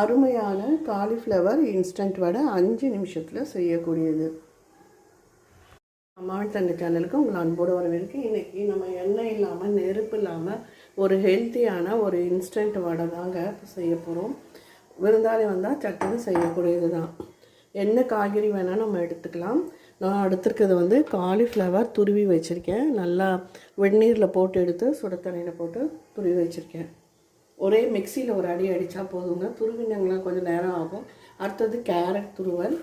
அருமையான cauliflower instant வடை அஞ்சு நிமிஷத்தில் செய்யக்கூடியது. அம்மாவின் தங்க சேனலுக்கு உங்களை அன்போடு வரவேற்கு இன்னைக்கு நம்ம எண்ணெய் இல்லாமல் நெருப்பு இல்லாமல் ஒரு ஹெல்த்தியான ஒரு இன்ஸ்டன்ட் வடை தாங்க செய்ய போகிறோம் விருந்தாளி வந்தால் சட்டுன்னு செய்யக்கூடியது தான் என்ன காய்கறி வேணால் நம்ம எடுத்துக்கலாம். நான் எடுத்துருக்கிறது வந்து காலிஃப்ளவர் துருவி வச்சுருக்கேன். நல்லா வெந்நீரில் போட்டு எடுத்து சுட தண்ணியில் போட்டு துருவி வச்சுருக்கேன். ஒரே மிக்சியில் ஒரு அடி அடித்தா போதுங்க. துருவினங்களாம் கொஞ்சம் நேரம் ஆகும். அடுத்தது கேரட் துருவல்.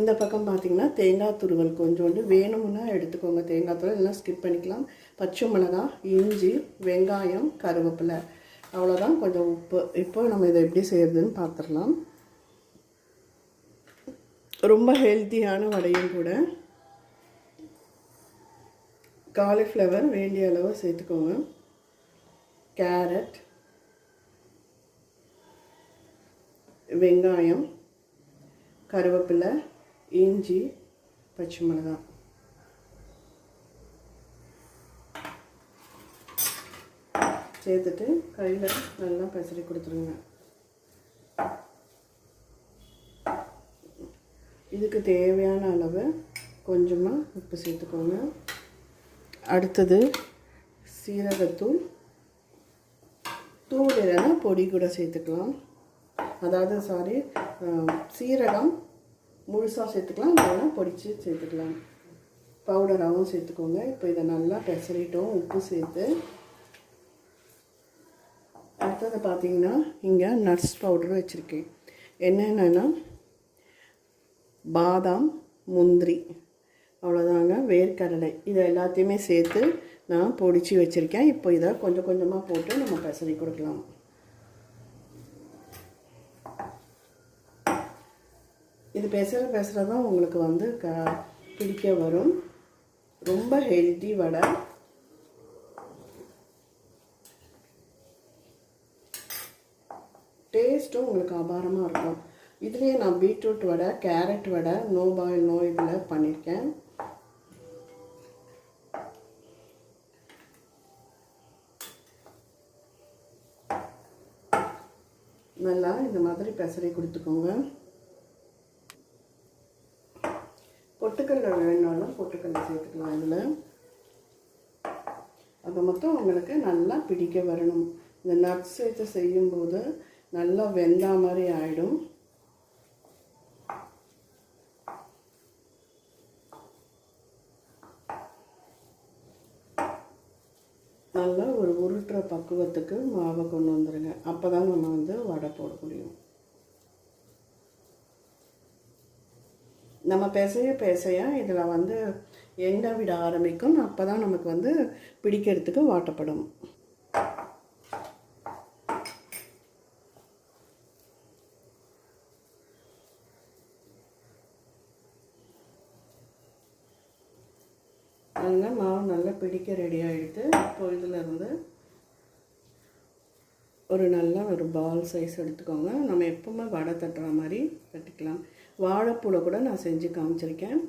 இந்த பக்கம் பார்த்திங்கன்னா தேங்காய் துருவல் கொஞ்சோண்டு வேணும்னா எடுத்துக்கோங்க. தேங்காய் துருவல் இல்லைனா ஸ்கிப் பண்ணிக்கலாம். பச்சை மிளகாய் இஞ்சி வெங்காயம் கருவேப்பிலை. அவ்வளோதான் கொஞ்சம் உப்பு. இப்போ நம்ம இதை எப்படி செய்கிறதுன்னு பார்த்துடலாம் ரொம்ப ஹெல்த்தியான வடையும் கூட. காலிஃப்ளவர் வேண்டிய அளவு சேர்த்துக்கோங்க. கேரட் வெங்காயம் கருவேப்பிலை இஞ்சி பச்சை மிளகாய் சேர்த்துட்டு கையில் நல்லா பெசரி கொடுத்துருங்க. இதுக்கு தேவையான அளவு கொஞ்சமாக உப்பு சேர்த்துக்கோங்க. அடுத்தது சீரகத்தூள் தூள் இல்லைன்னா பொடி கூட சேர்த்துக்கலாம். அதாவது சாரி சீரகம் முழுசாக சேர்த்துக்கலாம் இல்லைன்னா பொடிச்சு சேர்த்துக்கலாம். பவுடராகவும் சேர்த்துக்கோங்க. இப்போ இதை நல்லா பெசரிட்டோம் உப்பு சேர்த்து. அடுத்தது பார்த்திங்கன்னா இங்கே நட்ஸ் பவுடர் வச்சுருக்கேன். என்னென்னா பாதாம் முந்திரி அவ்வளோதாங்க வேர்க்கடலை இதை எல்லாத்தையுமே சேர்த்து நான் பொடிச்சு வச்சுருக்கேன். இப்போ இதை கொஞ்சம் கொஞ்சமாக போட்டு நம்ம பெசரி கொடுக்கலாம். இது பேசுகிற தான் உங்களுக்கு வந்து க பிடிக்க வரும். ரொம்ப ஹெல்த்தி வடை. டேஸ்ட்டும் உங்களுக்கு அபாரமாக இருக்கும். இதுலேயே நான் beetroot vada carrot vada no boil no இதில் பண்ணியிருக்கேன் நல்லா இந்த மாதிரி பெசரி கொடுத்துக்கோங்க. பொட்டுக்கல்ல வேணாலும் பொட்டுக்கல்ல சேர்த்துக்கலாம் இதில். அது மொத்தம் உங்களுக்கு நல்லா பிடிக்க வரணும். இந்த நட்ஸ் சேர்த்து செய்யும்போது நல்லா வெந்தா மாதிரி ஆகிடும் நல்லா ஒரு உருட்டுற பக்குவத்துக்கு மாவை கொண்டு வந்துடுங்க அப்போ தான் நம்ம வந்து வடை போட முடியும். நம்ம பேசைய பேசைய இதில் வந்து எண்ணெய் விட ஆரம்பிக்கும். அப்போ தான் நமக்கு வந்து பிடிக்கிறதுக்கு வாட்டப்படும். அதனால் நல்லா பிடிக்க ரெடி ஆகிடுது இப்போ இதிலேருந்து ஒரு நல்ல ஒரு பால் சைஸ் எடுத்துக்கோங்க. நம்ம எப்போவுமே வடை தட்டுற மாதிரி தட்டிக்கலாம். வாழைப்பூவில் கூட நான் செஞ்சு காமிச்சிருக்கேன்.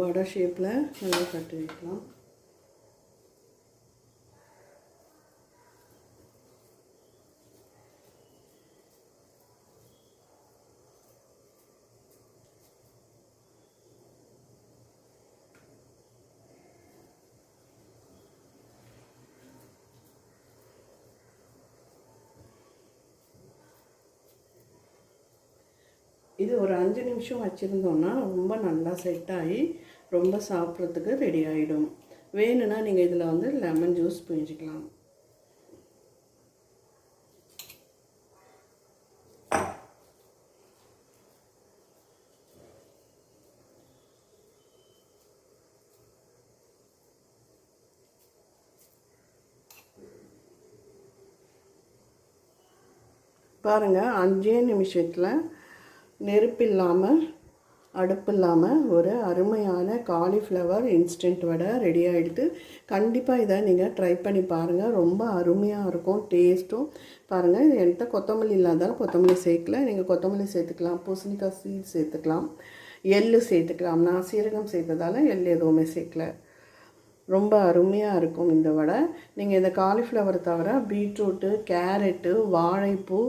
வடை ஷேப்பில் நல்லா தட்டி வைக்கலாம். இது ஒரு அஞ்சு நிமிஷம் வச்சுருந்தோன்னா ரொம்ப நல்லா செட் ஆகி ரொம்ப சாப்பிட்றதுக்கு ரெடி ஆகிடும் வேணும்னா நீங்கள் இதில் வந்து லெமன் ஜூஸ் பிழிஞ்சிக்கலாம். பாருங்கள் அஞ்சே நிமிஷத்தில் நெருப்பு இல்லாமல் அடுப்பு இல்லாமல் ஒரு அருமையான காலிஃப்ளவர் இன்ஸ்டன்ட் வடை ரெடி ஆகிடுது கண்டிப்பாக இதை நீங்கள் ட்ரை பண்ணி பாருங்கள் ரொம்ப அருமையாக இருக்கும் டேஸ்ட்டும் பாருங்கள் என்கிட்ட கொத்தமல்லி இல்லாதாலும் கொத்தமல்லி சேர்க்கல. நீங்கள் கொத்தமல்லி சேர்த்துக்கலாம் பூசணிக்காய் சீட் சேர்த்துக்கலாம் எள் சேர்த்துக்கலாம். நான் சீரகம் சேர்த்ததால் எள் எதுவுமே சேர்க்கல. ரொம்ப அருமையாக இருக்கும் இந்த வடை. நீங்கள் இந்த காலிஃப்ளவர் தவிர பீட்ரூட்டு கேரட்டு வாழைப்பூ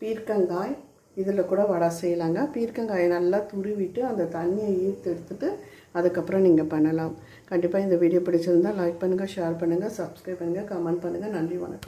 பீர்க்கங்காய் இதில் கூட வடை செய்யலாங்க. பீர்க்கங்காயை நல்லா துருவிட்டு அந்த தண்ணியை ஈர்த்து எடுத்துட்டு அதுக்கப்புறம் நீங்கள் பண்ணலாம். கண்டிப்பாக இந்த வீடியோ பிடிச்சிருந்தால் லைக் பண்ணுங்கள் ஷேர் பண்ணுங்கள் சப்ஸ்கிரைப் பண்ணுங்கள் கமெண்ட் பண்ணுங்கள் நன்றி வணக்கம்.